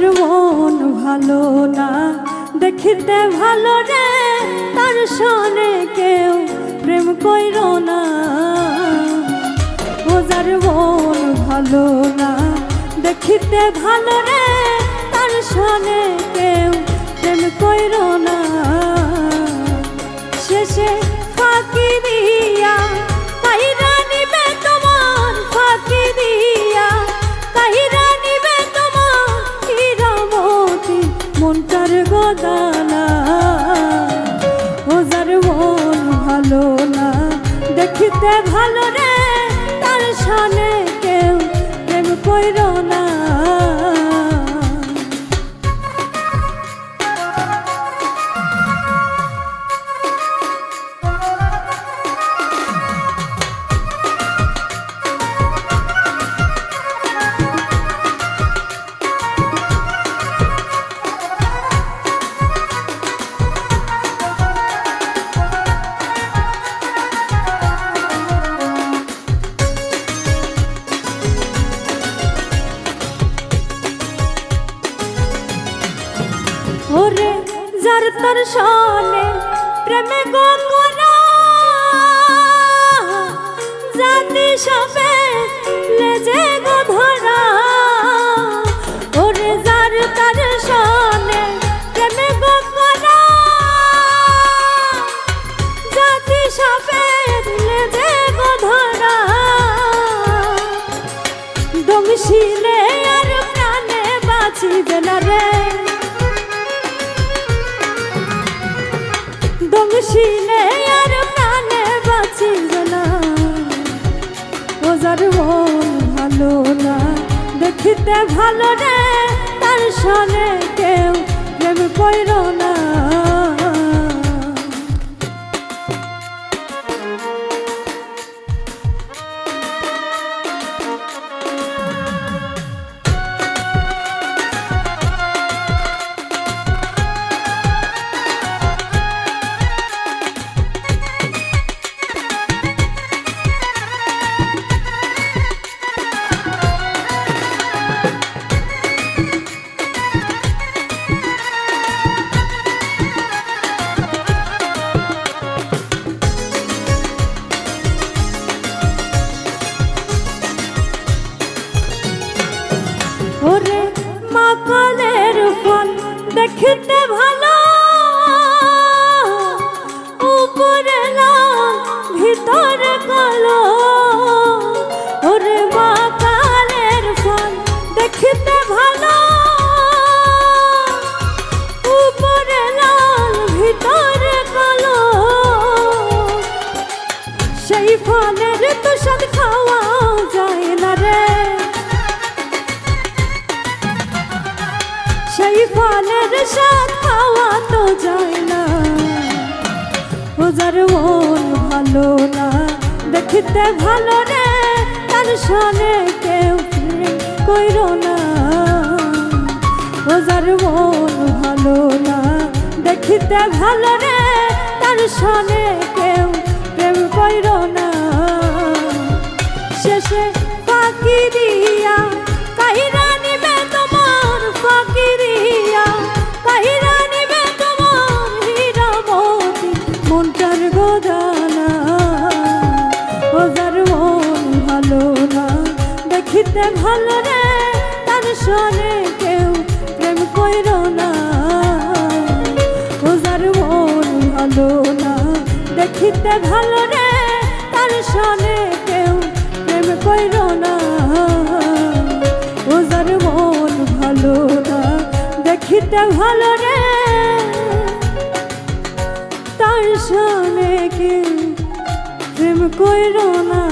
ওজার মন ভালো না, দেখিতে ভালো রে, তার সনে কেউ প্রেম কইর না। ওজার মন ভালো না, দেখিতে ভালো রে, তার সনে কেউ প্রেম কইর না। শেষে দেখিতে ভালো রে। তার সনে প্রেমে গো জাতি সবে দমশিলে আর প্রাণে বাঁচি না ওজার মন ভালো না, দেখিতে ভালো রে তার সনে কেউ প্রেম কইর না। দেখতে ভালো সেই ফলের স্বাদ খাওয়া তো যায় না। ওজার মন ভালো না, দেখিতে ভালো রে তার সনে কেউ কইর না। ওজার মন ভালো না, দেখিতে ভালো রে তার সনে কেউ প্রেম কইর না। দেখিতে ভালো রে, তার সনে কেউ প্রেম কইর না। ওজার মন ভালো না, দেখিতে ভালো রে, তার সনে কেউ প্রেম কইর না। ওজার মন ভালো না, দেখিতে ভালো রে, তার সনে কেউ প্রেম কইর না।